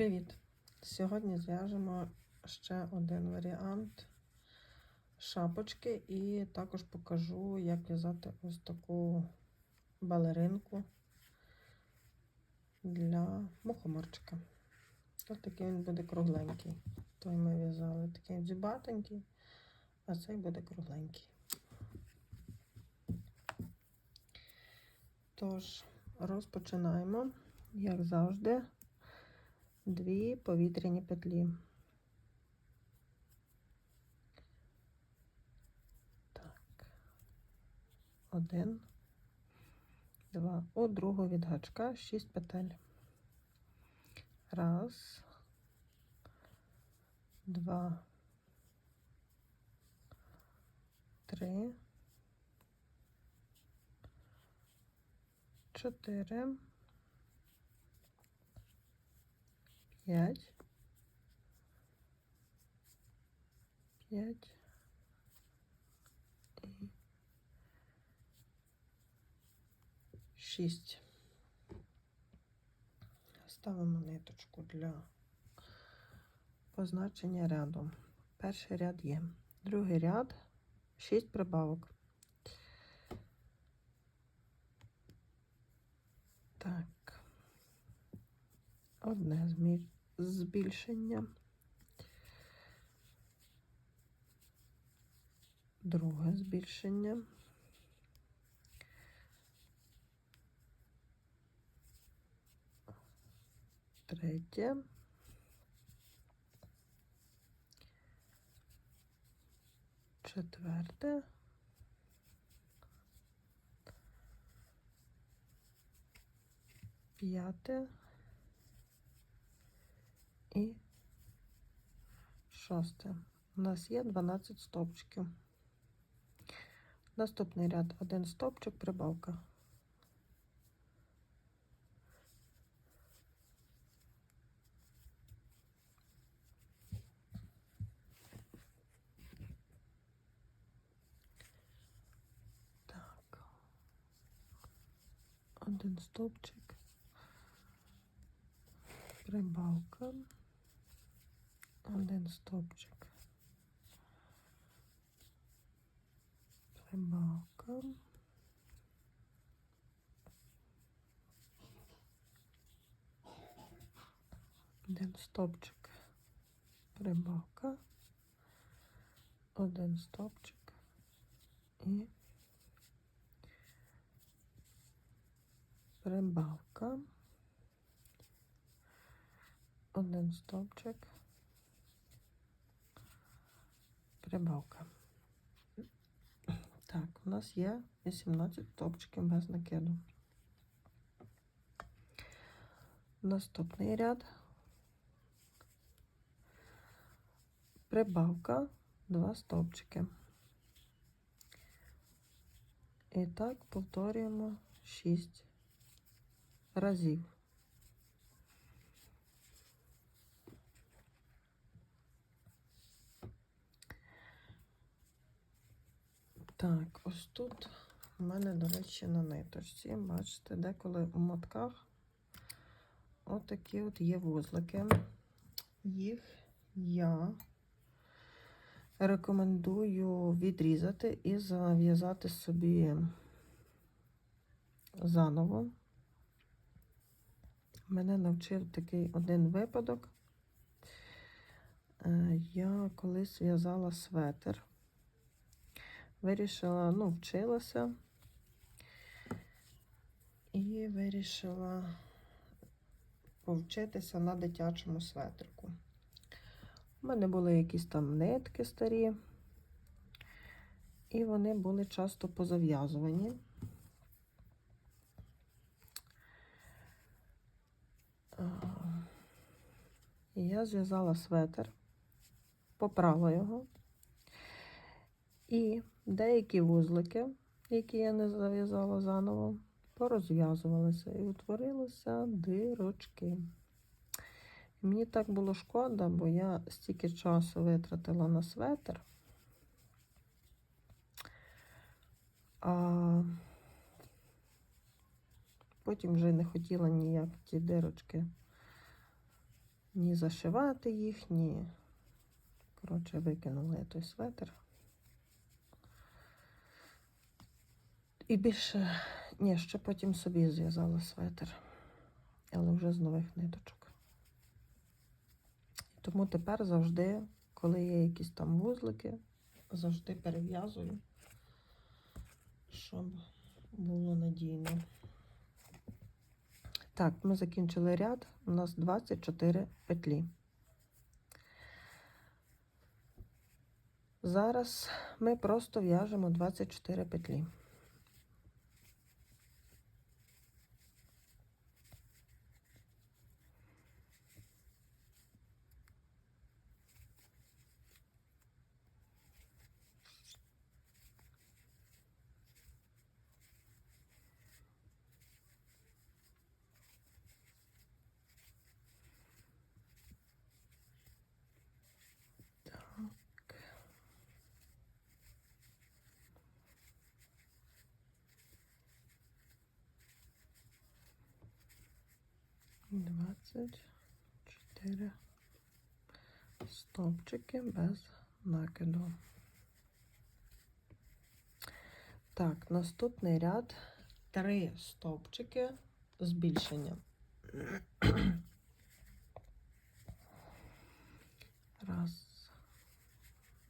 Привіт! Сьогодні зв'яжемо ще один варіант шапочки і також покажу, як в'язати ось таку балеринку для мухоморчика. Ось такий він буде кругленький. Той ми в'язали такий дзюбатенький, а цей буде кругленький. Тож, розпочинаємо, як завжди дві повітряні петлі. Так. Один, два. У другу від гачка шість петель. Раз, два, три, чотири. П'ять, п'ять і шість. Ставимо ниточку для позначення ряду. Перший ряд є. Другий ряд, шість прибавок. Так, одне змір збільшення. Друге збільшення. Третє. Четверте. П'яте. І шосте. У нас є 12 стовпчиків. Наступний ряд один стовпчик, прибавка. Так, один стовпчик, прибавка один стопчик. Прибавка. Один стопчик. Прибавка. Один стопчик і прибавка. Один стопчик. Прибавка. Так, у нас є 18 топчиків без накиду. Наступний ряд. Прибавка, два стовпчики. І так повторюємо 6 разів. Так, ось тут у мене, до речі, на ниточці. Бачите, деколи у мотках отакі от є вузлики. Їх я рекомендую відрізати і зав'язати собі заново. Мене навчив такий один випадок. Е, я колись в'язала светр. Вирішила, ну, вчилася і вирішила повчитися на дитячому светрику. У мене були якісь там нитки старі, і вони були часто позав'язувані. Я зв'язала светр, попрала його. І деякі вузлики, які я не зав'язала заново, порозв'язувалися і утворилися дирочки. Мені так було шкода, бо я стільки часу витратила на светр, а потім вже не хотіла ніяк ті дирочки ні зашивати їх, ні. Коротше, викинула я той светр. І більше, ні, ще потім собі зв'язала светр, але вже з нових ниточок. Тому тепер завжди, коли є якісь там вузлики, завжди перев'язую, щоб було надійно. Так, ми закінчили ряд. У нас 24 петлі. Зараз ми просто в'яжемо 24 петлі. Двадцять чотири стовпчики без накиду. Так, наступний ряд три стовпчики збільшення. Раз,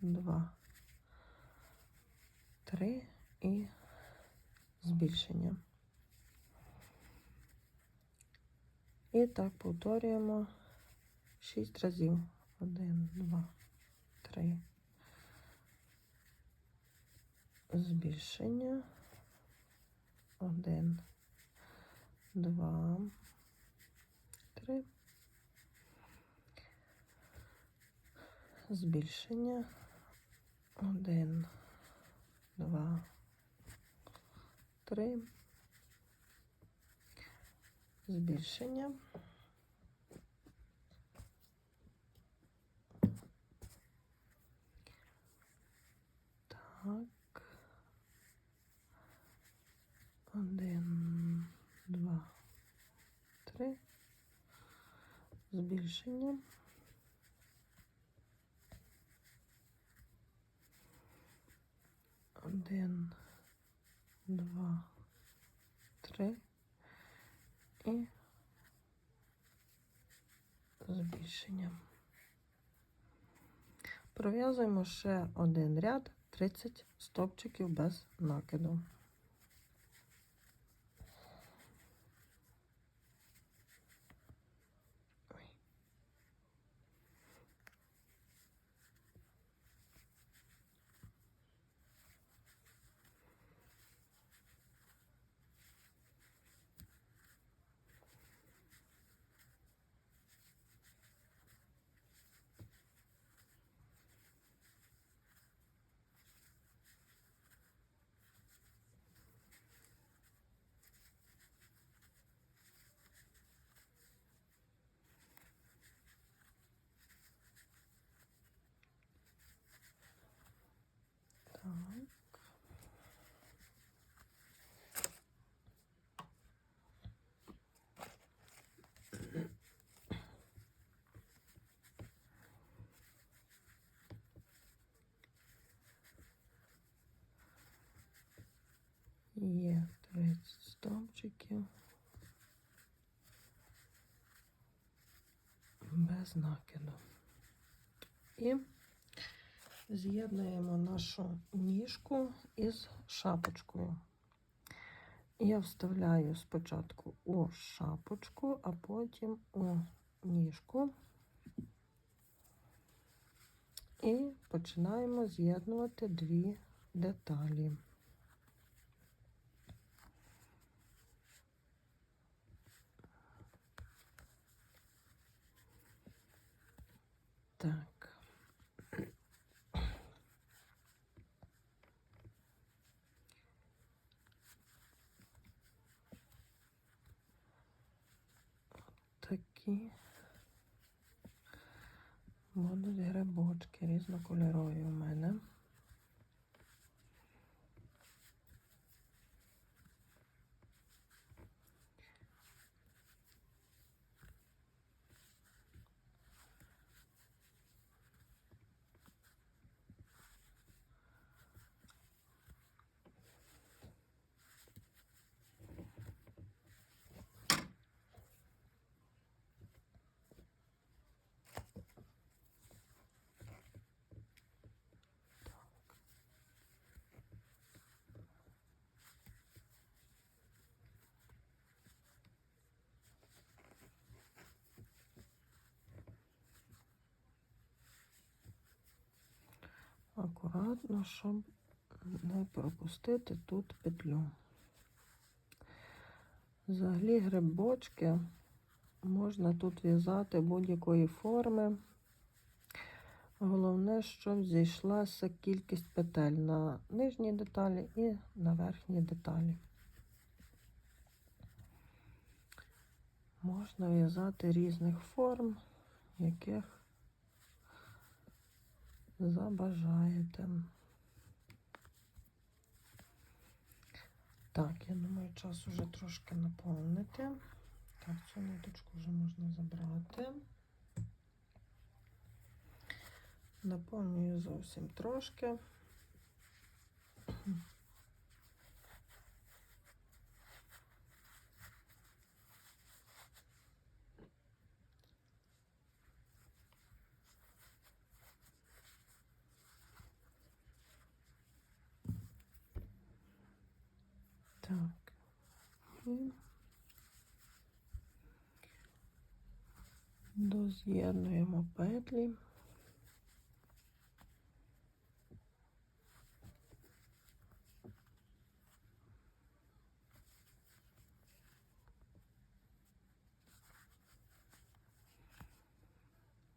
два, три і збільшення. І так повторюємо 6 разів. Один, два, три. Збільшення. Один, два, три. Збільшення. Один, два, три. Збільшення. Так. Один, два, три. Збільшення. Один, два, три. І збільшення. Пров'язуємо ще один ряд 30 стовпчиків без накиду. Ой. Так. Є 30 стовпчиків без накиду. І з'єднуємо нашу ніжку із шапочкою. Я вставляю спочатку у шапочку, а потім у ніжку. І починаємо з'єднувати дві деталі. Так. Такі будуть грибочки різнокольорові у мене. Акуратно, щоб не пропустити тут петлю. Взагалі грибочки можна тут в'язати будь-якої форми. Головне, щоб зійшлася кількість петель на нижній деталі і на верхній деталі. Можна в'язати різних форм, яких забажаєте. Так, я думаю, час уже трошки наповнити. Так, цю ниточку вже можна забрати. Наповнюю зовсім трошки. Так. І доз'єднуємо петлі.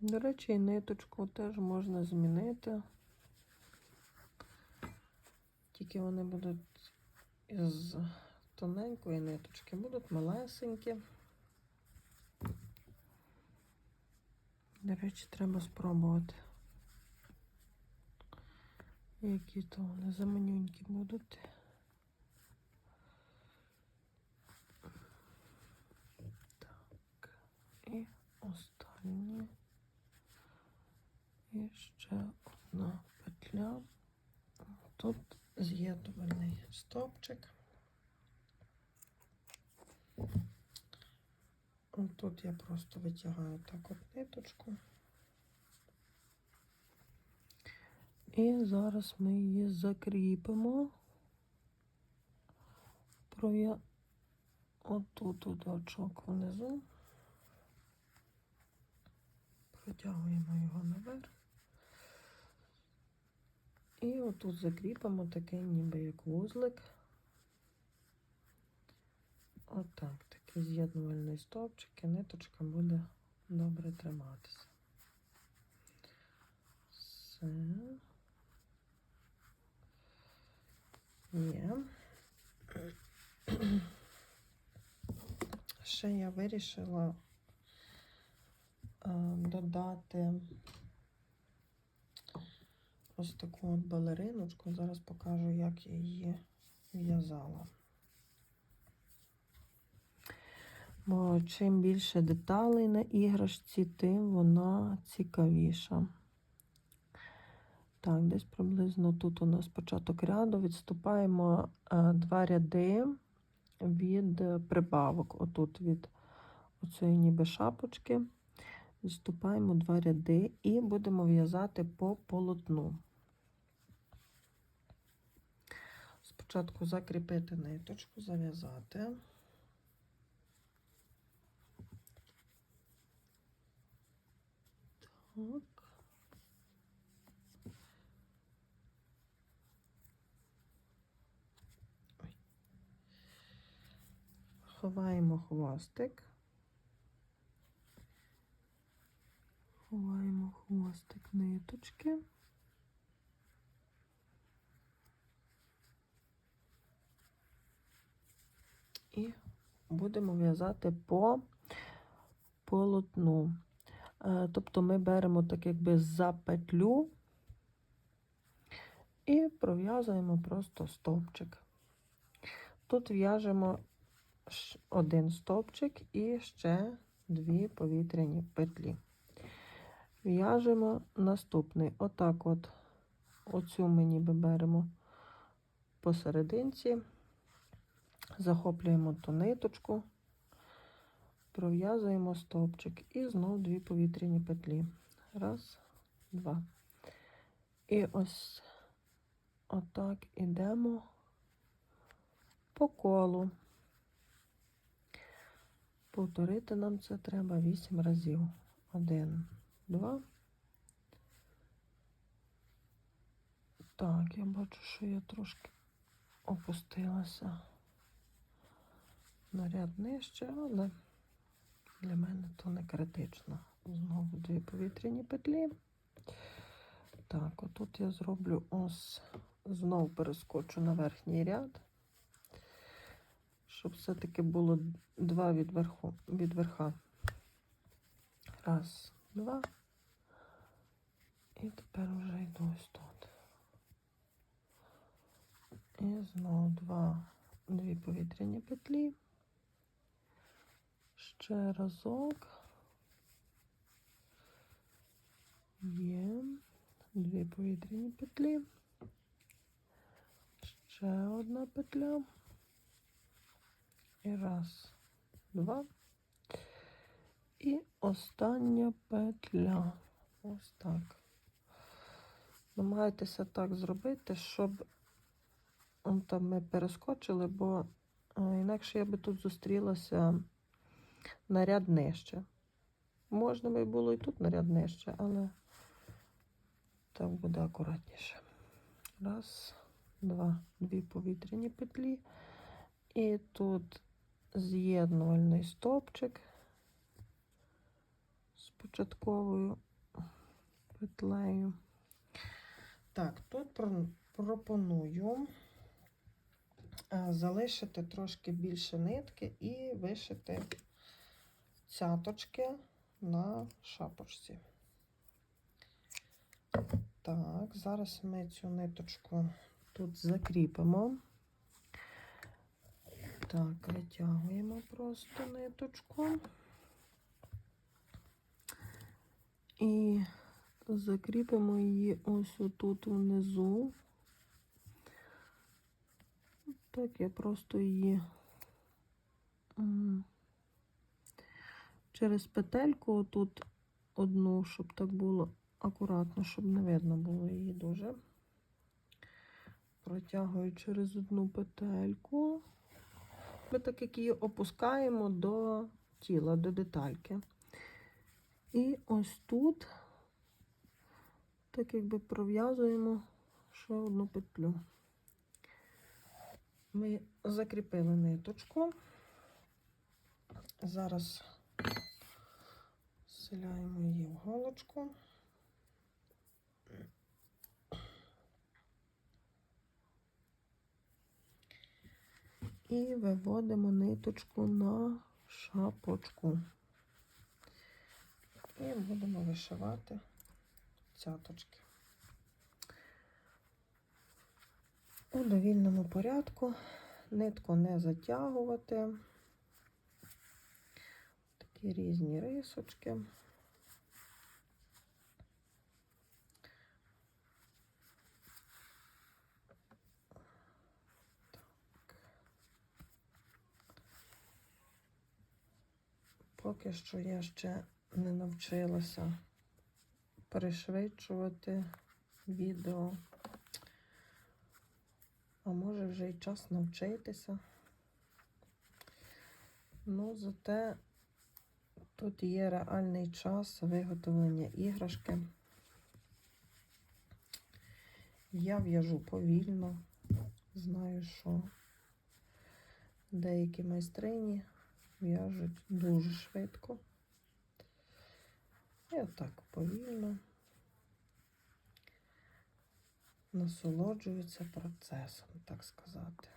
До речі, і ниточку теж можна змінити. Тільки вони будуть із тоненької ниточки, будуть малесенькі. До речі, треба спробувати. Які то вони заманюнькі будуть. Так, і останнє. І ще одна петля. Тут з'єднувальний стовпчик. Тут я просто витягаю так от ниточку. І зараз ми її закріпимо. Пров'я... Отут удочок внизу. Протягуємо його наверх. І отут закріпимо такий ніби як вузлик. Отак, такий з'єднувальний стовпчик, і ниточка буде добре триматися. Все. Є. Ще я вирішила е, додати ось таку от балериночку. Зараз покажу, як я її в'язала. Бо чим більше деталей на іграшці, тим вона цікавіша. Так, десь приблизно тут у нас початок ряду. Відступаємо е, два ряди від прибавок. Отут від оцієї ніби шапочки. Відступаємо два ряди і будемо в'язати по полотну. Спочатку закріпити ниточку, зав'язати. Так. Ховаємо хвостик. Ховаємо хвостик ниточки. І будемо в'язати по полотну. Е, Тобто ми беремо так якби за петлю і пров'язуємо просто стовпчик. Тут в'яжемо один стовпчик і ще дві повітряні петлі. В'яжемо наступний. Отак от оцю ми ніби беремо посерединці, захоплюємо ту ниточку, пров'язуємо стовпчик і знов дві повітряні петлі. Раз, два. І ось отак ідемо по колу. Повторити нам це треба 8 разів. Один, два, Так, я бачу, що я трошки опустилася на ряд нижче, але для мене то не критично. Знову дві повітряні петлі. Так, отут я зроблю ось, знов перескочу на верхній ряд, щоб все-таки було два від, верху, від верха. Раз, два. І тепер вже йду ось тут. І знову два, дві повітряні петлі. Ще разок. Є. Дві повітряні петлі. Ще одна петля. І раз, два. І остання петля. Ось так. Намагайтеся так зробити, щоб там ми перескочили, бо е, інакше я би тут зустрілася на ряд нижче. Можна би було і тут на ряд нижче, але так буде акуратніше. Раз, два, дві повітряні петлі. І тут з'єднувальний стовпчик з початковою петлею. Так, тут пропоную е, залишити трошки більше нитки і вишити цяточки на шапочці. Так, зараз ми цю ниточку тут закріпимо. Так, витягуємо просто ниточку. І закріпимо її ось отут внизу. Так, я просто її через петельку отут одну, щоб так було акуратно, щоб не видно було її дуже. Протягую через одну петельку. Ми так як її опускаємо до тіла, до детальки. І ось тут, так якби пров'язуємо ще одну петлю. Ми закріпили ниточку. Зараз вселяємо її в голочку. І виводимо ниточку на шапочку. І будемо вишивати цяточки. У довільному порядку нитку не затягувати. Такі різні рисочки. Поки що я ще не навчилася перешвидшувати відео. А може вже й час навчитися. Ну, зате тут є реальний час виготовлення іграшки. Я в'яжу повільно. Знаю, що деякі майстрині в'яжуть дуже швидко. І отак повільно насолоджуються процесом, так сказати.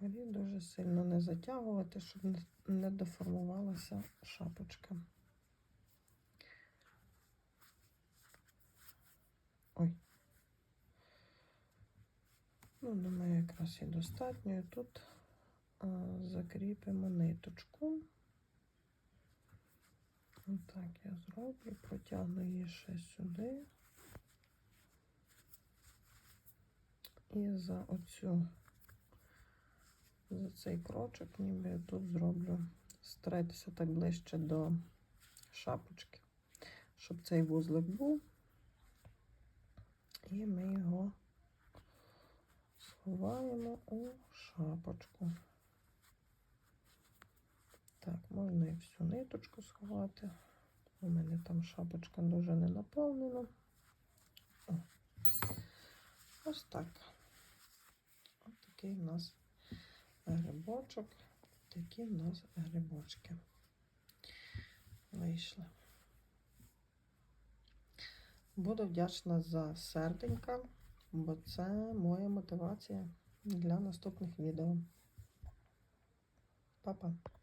Горі дуже сильно не затягувати, щоб не, деформувалася шапочка. Ой. Ну, думаю, якраз і достатньо. Тут а, закріпимо ниточку. Отак я зроблю, протягну її ще сюди. І за оцю, за цей крочок, ніби я тут зроблю, старайтеся так ближче до шапочки, щоб цей вузлик був. І ми його ховаємо у шапочку. Так, можна і всю ниточку сховати. У мене там шапочка дуже не наповнена. О. Ось так. Ось такий у нас грибочок. Такі в нас грибочки вийшли. Буду вдячна за серденька, бо це моя мотивація для наступних відео. Па-па!